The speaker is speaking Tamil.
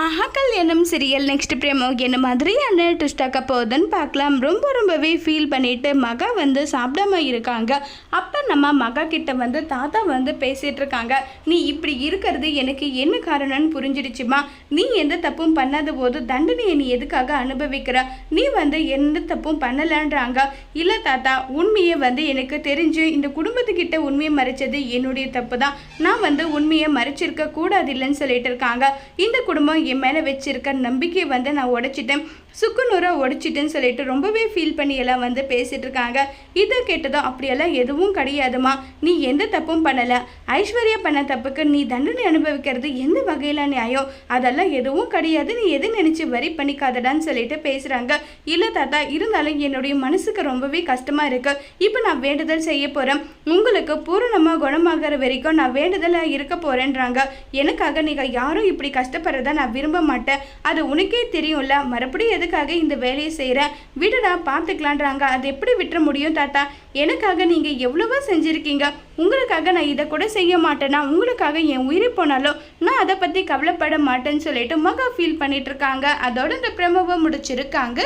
ஆஹா கல்யாணம் சீரியல் நெக்ஸ்ட் பிரேமோ என்ன மாதிரியான ட்விஸ்டாக்க போகுதுன்னு பார்க்கலாம். ரொம்ப ரொம்பவே ஃபீல் பண்ணிட்டு மகா வந்து சாப்பிடாம இருக்காங்க. அப்போ நம்ம மகா கிட்ட வந்து தாத்தா வந்து பேசிட்டு இருக்காங்க. நீ இப்படி இருக்கிறது எனக்கு என்ன காரணம்னு புரிஞ்சிடுச்சுமா? நீ எந்த தப்பும் பண்ணாத போது தண்டனையை நீ எதுக்காக அனுபவிக்கிற? நீ வந்து எந்த தப்பும் பண்ணலன்றாங்க. இல்லை தாத்தா உண்மையை வந்து எனக்கு தெரிஞ்சு இந்த குடும்பத்துக்கிட்ட உண்மையை மறைச்சது என்னுடைய தப்பு தான் நான் வந்து உண்மையை மறைச்சிருக்க கூடாது இல்லைன்னு சொல்லிட்டு இருக்காங்க. இந்த குடும்பம் என் மேலே வச்சிருக்க நம்பிக்கையை வந்து நான் உடைச்சிட்டேன். சுக்குநூறாக உடைச்சிட்டேன்னு சொல்லிட்டு ரொம்பவே ஃபீல் பண்ணி எல்லாம் வந்து பேசிட்டு இருக்காங்க. இதை கேட்டதும் அப்படியெல்லாம் எதுவும் கிடையாதுமா நீ எந்த தப்பும் பண்ணலை. ஐஸ்வர்யா பண்ண தப்புக்கு நீ தண்டனை அனுபவிக்கிறது எந்த வகையில் நியாயம்? அதெல்லாம் எதுவும் கிடையாது. நீ எதை நினச்சி வரி பண்ணிக்காதடான்னு சொல்லிட்டு பேசுகிறாங்க இல்லை தாத்தா இருந்தாலும் என்னுடைய மனசுக்கு ரொம்பவே கஷ்டமாக இருக்கு. இப்போ நான் வேண்டுதல் செய்ய போகிறேன் உங்களுக்கு பூரணமாக குணமாகிற வரைக்கும் நான் வேண்டுதலாக இருக்க போகிறேன்றாங்க எனக்காக நீங்கள் யாரும் இப்படி கஷ்டப்படுறத நான் விரும்ப மாட்டேன். அது உனக்கே தெரியும்ல. மறுபடியும் எதுக்காக இந்த வேலையை செய்கிறேன் விடுடா பார்த்துக்கலான்றாங்க அது எப்படி விட்டுற முடியும் தாத்தா? எனக்காக நீங்கள் எவ்வளவோ செஞ்சுருக்கீங்க. உங்களுக்காக நான் இதை கூட செய்ய மாட்டேனா? உங்களுக்காக என் உயிரை போனாலும் நான் அதை பற்றி கவலைப்பட மாட்டேன்னு சொல்லிட்டு மகா ஃபீல் பண்ணிட்டு இருக்காங்க. அதோட இந்த பிரமவை முடிச்சிருக்காங்க.